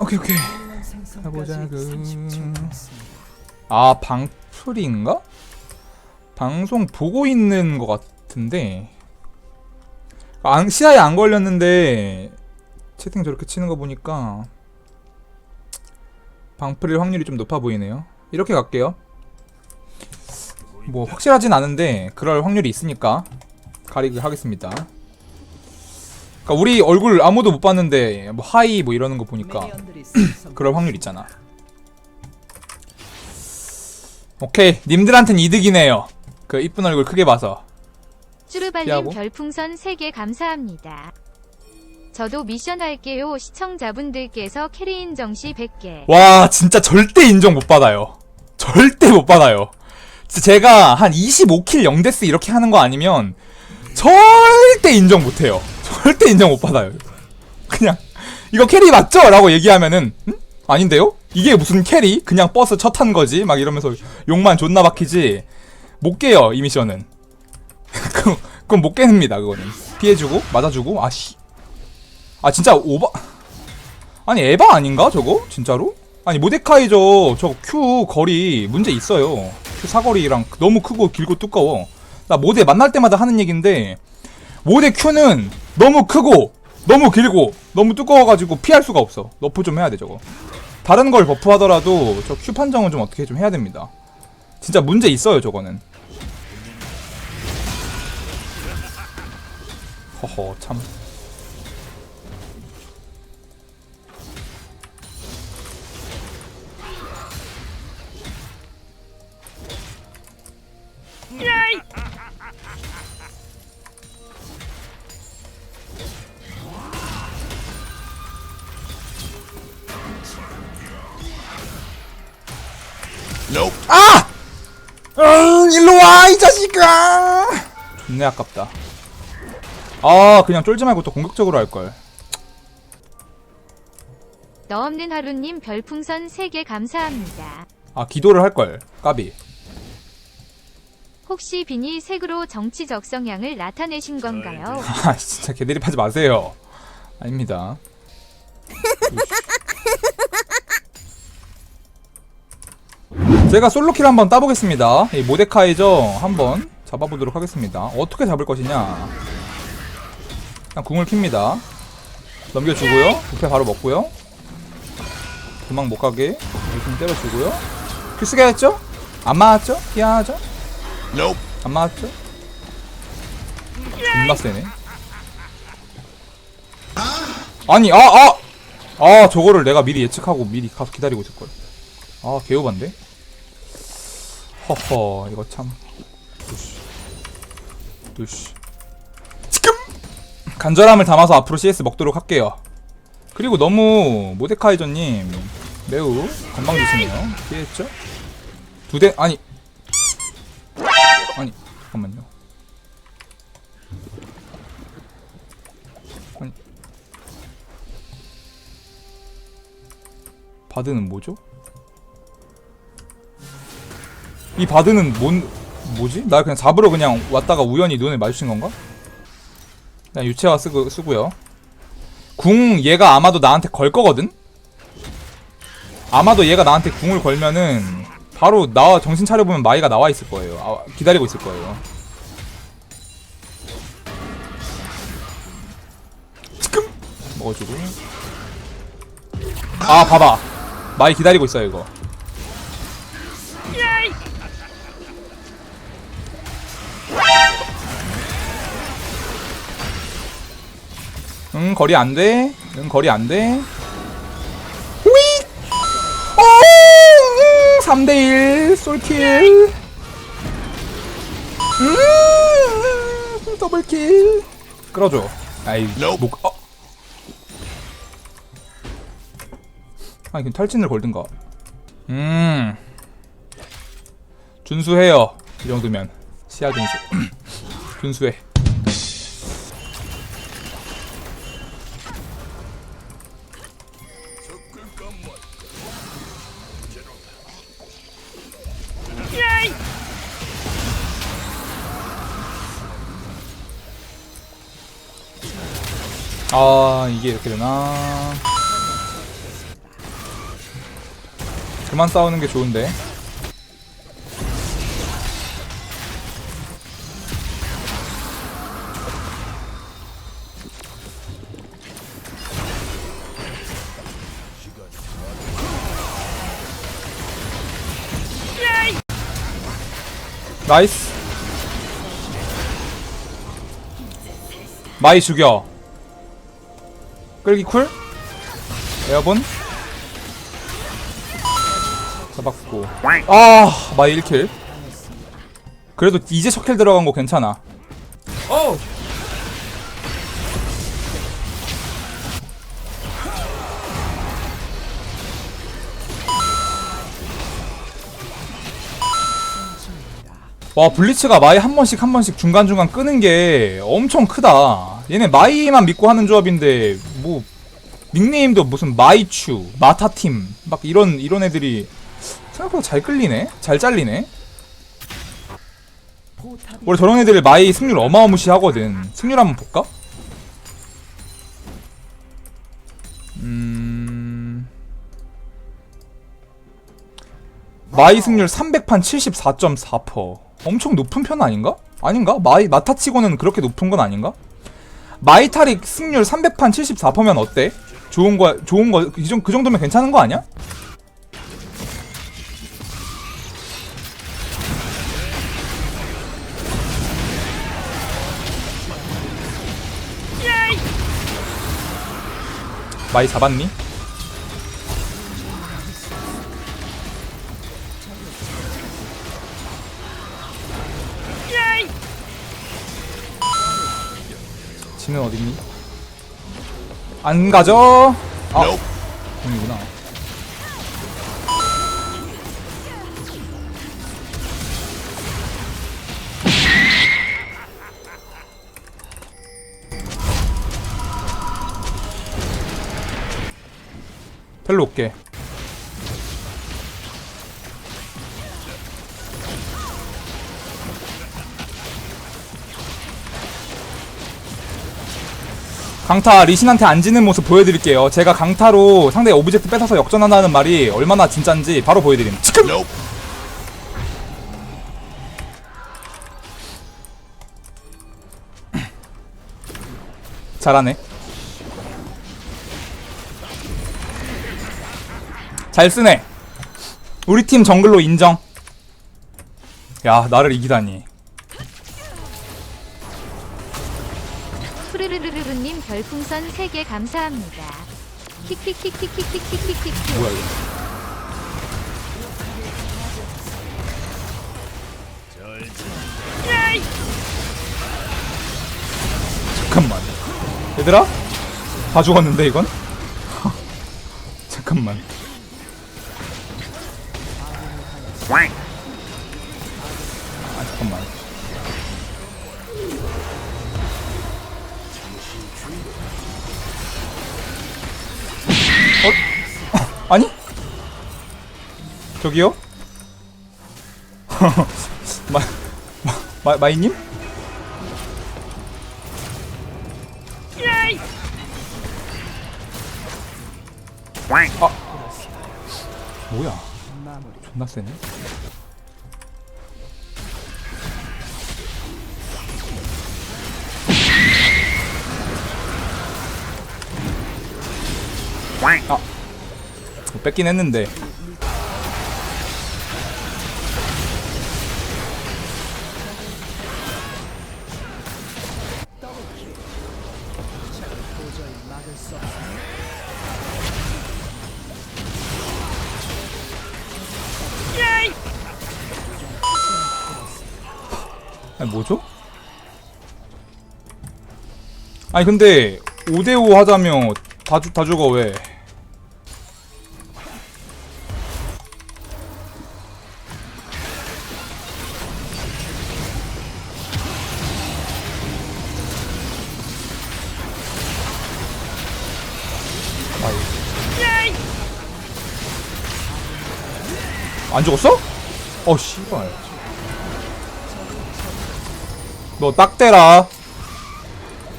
오케이 오케이. 가보자구 아 방풀인가? 방송 보고 있는 것 같은데. 안, 시야에 안 걸렸는데 채팅 저렇게 치는 거 보니까 방풀일 확률이 좀 높아 보이네요. 이렇게 갈게요. 뭐 확실하진 않은데 그럴 확률이 있으니까 가리기 하겠습니다 그러니까 우리 얼굴 아무도 못 봤는데 뭐 하이 뭐 이러는 거 보니까 그럴 확률 있잖아. 오케이, 님들한텐 이득이네요. 그 이쁜 얼굴 크게 봐서. 쭈르발님 피하고. 별풍선 3개 감사합니다. 저도 미션 할게요. 시청자분들께서 캐리 인 정시 100개. 와, 진짜 절대 인정 못 받아요. 절대 못 받아요. 진짜 제가 한 25킬 0데스 이렇게 하는 거 아니면 절대 인정 못 해요. 절대 인정 못 받아요. 그냥 이거 캐리 맞죠? 라고 얘기하면은 음? 아닌데요? 이게 무슨 캐리? 그냥 버스 첫 탄 거지? 막 이러면서 욕만 존나 박히지 못 깨요 이 미션은 그건, 그건 못 깨냅니다 그거는 피해주고 맞아주고 아씨 아 진짜 오바 아니 에바 아닌가 저거? 진짜로? 아니 모데카이 저 저 Q 거리 문제 있어요 Q 사거리랑 너무 크고 길고 두꺼워 나 모데 만날 때마다 하는 얘긴데 모데 Q는 너무 크고 너무 길고 너무 두꺼워가지고 피할 수가 없어. 너프 좀 해야 돼 저거. 다른 걸 버프하더라도 저 Q 판정은 좀 어떻게 좀 해야 됩니다. 진짜 문제 있어요 저거는. 허허 참 아! 응, 일로 와, 이 자식아! 존내 아깝다. 아, 그냥 쫄지 말고 또 공격적으로 할걸. 너 없는 하루님 별풍선 3개 감사합니다. 아, 기도를 할걸. 까비. 혹시 비니 색으로 정치적 성향을 나타내신 건가요? 아, 진짜 개대립하지 마세요. 아닙니다. 제가 솔로킬 한번 따보겠습니다. 이 모데카이저 한번 잡아보도록 하겠습니다. 어떻게 잡을 것이냐. 그냥 궁을 킵니다. 넘겨주고요. 부패 바로 먹고요. 도망 못 가게 이렇게 때려주고요. 큐 쓰게 했죠? 안 맞았죠? 피하죠? 안 맞았죠? 존나 세네. 아니, 아, 아! 아, 저거를 내가 미리 예측하고 미리 가서 기다리고 있을걸. 아, 개우반데? 허허, 이거 참. 두시. 두시. 지금! 간절함을 담아서 앞으로 CS 먹도록 할게요. 그리고 너무 모데카이저님 매우 건방지시네요. 피했죠? 두 대, 아니. 아니, 잠깐만요. 아니. 바드는 뭐죠? 이 바드는 뭔 뭐지? 나 그냥 잡으러 그냥 왔다가 우연히 눈을 마주친 건가? 그냥 유채화 쓰고 쓰고요. 궁 얘가 아마도 나한테 걸 거거든. 아마도 얘가 나한테 궁을 걸면은 바로 나와 정신 차려 보면 마이가 나와 있을 거예요. 아, 기다리고 있을 거예요. 지금 먹어주고. 아 봐봐. 마이 기다리고 있어요 이거. 응 거리 안 돼. 응 거리 안 돼. 휘! 어! 3대1 솔킬. 음! 더블킬. 끌어줘. 아이 목 어. 아니 그럼 탈진을 걸든가. 음. 준수해요. 이 정도면 시야 준수. 준수해. 아 이게 이렇게 되나? 그만 싸우는 게 좋은데. 나이스. 마이 죽여 끌기 쿨? 에어본? 잡았고. 아 마이 1킬. 그래도 이제 첫킬 들어간 거 괜찮아. 오! 와 블리츠가 마이 한 번씩 한 번씩 중간중간 끄는 게 엄청 크다 얘네 마이만 믿고 하는 조합인데 뭐 닉네임도 무슨 마이추 마타팀 막 이런 이런 애들이 생각보다 잘 끌리네 잘 잘리네 원래 저런 애들 마이 승률 어마어마시하거든 승률 한번 볼까? 음... 마이 승률 300판 74.4% 엄청 높은 편 아닌가? 아닌가? 마이 마타치고는 그렇게 높은 건 아닌가? 마이타릭 승률 300판 74%면 어때? 좋은 거 좋은 거그 그 정도면 괜찮은 거 아니야? 마이 잡았니? 지는 어딨니? 안 가져. 아, 공이구나. 별로 올게. 강타 리신한테 안 지는 모습 보여드릴게요. 제가 강타로 상대 오브젝트 뺏어서 역전한다는 말이 얼마나 진짠지 바로 보여드림. 지금! 잘하네. 잘 쓰네. 우리 팀 정글로 인정. 야, 나를 이기다니. 푸르르르르님 별풍선 3개 감사합니다. 키키키키키키키키키. 뭐야 이거? 잠깐만 얘들아 다 죽었는데 이건 잠깐만 아 잠깐만 저기요? 마, 마, 마, 마이님? 아, 뭐야? 존나 세네. 아, 뺏긴 했는데. 도저히 아니 뭐죠? 아니 근데 5대5 하자며 다, 다주가 왜? 안 죽었어? 어 씨발. 너 딱대라.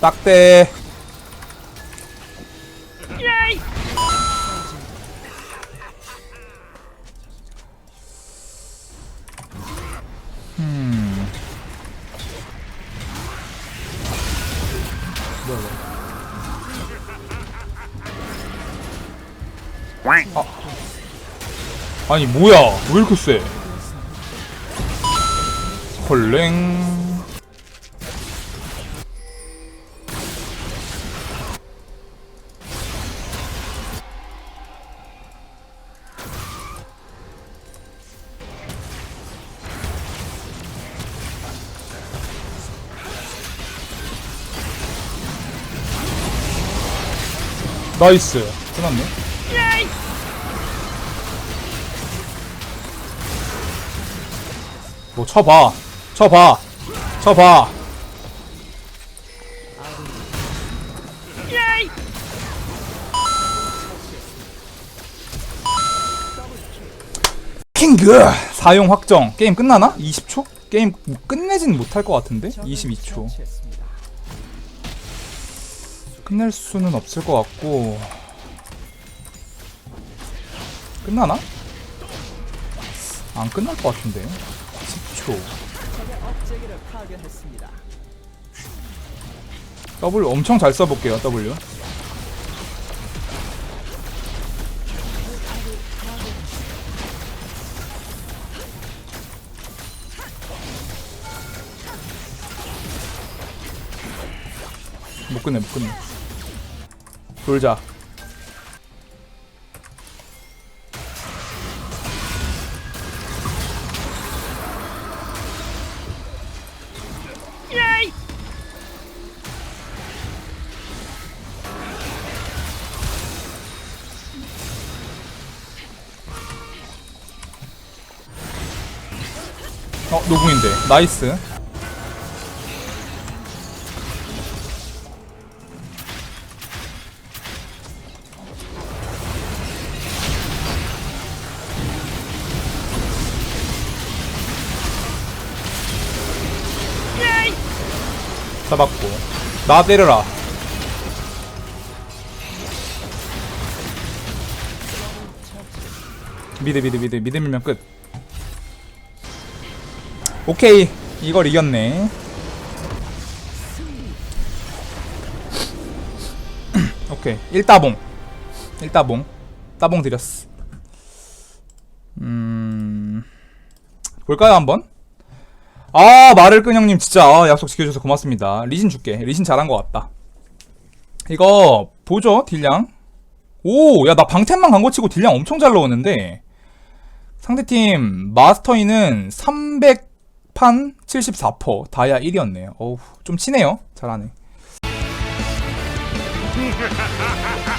딱대. 음. 아. 아니 뭐야? 왜 이렇게 세? 헐랭. 나이스. 끝났네 뭐 쳐봐. 쳐봐. 쳐봐. 킹그! 사용 확정. 게임 끝나나? 20초? 게임 뭐 끝내진 못할 것 같은데? 22초. 끝낼 수는 없을 것 같고. 끝나나? 안 끝날 것 같은데 10초 W 엄청 잘 써볼게요 W. 못 끝내 못 끝내. 돌자 노궁인데. 나이스. 잡았고. 나 때려라. 미드 미드 미드. 미드 밀면 끝 오케이. 이걸 이겼네. 오케이. 1따봉. 1따봉. 따봉 드렸어. 음. 볼까요 한번? 아 말을 끈 형님 진짜. 아, 약속 지켜줘서 고맙습니다. 리신 줄게. 리신 잘한 것 같다. 이거 보죠 딜량. 오 야 나 방템만 간 거 치고 딜량 엄청 잘 넣었는데. 상대팀 마스터이는 300 판 74% 다이아 1이었네요. 어우 좀 치네요. 잘하네